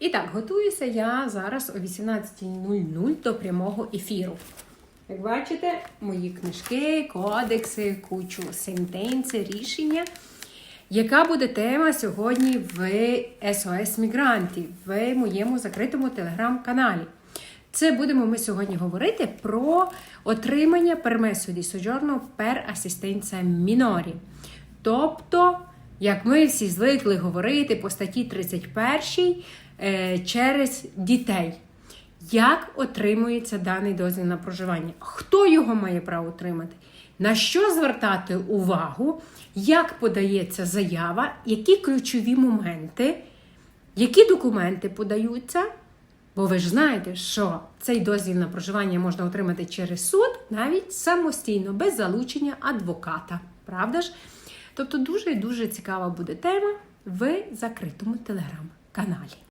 І так, готуюся я зараз о 18.00 до прямого ефіру. Як бачите, мої книжки, кодекси, кучу сентенцій, рішення. Яка буде тема сьогодні в СОС Мігранті в моєму закритому телеграм-каналі? Це будемо ми сьогодні говорити про отримання пермесу di per assistenza minori. Тобто, як ми всі звикли говорити по статті 31 е, через дітей. Як отримується даний дозвіл на проживання? Хто його має право отримати? На що звертати увагу? Як подається заява, які ключові моменти, які документи подаються? Бо ви ж знаєте, що цей дозвіл на проживання можна отримати через суд навіть самостійно, без залучення адвоката. Правда ж? Тобто дуже дуже цікава буде тема в закритому телеграм-каналі.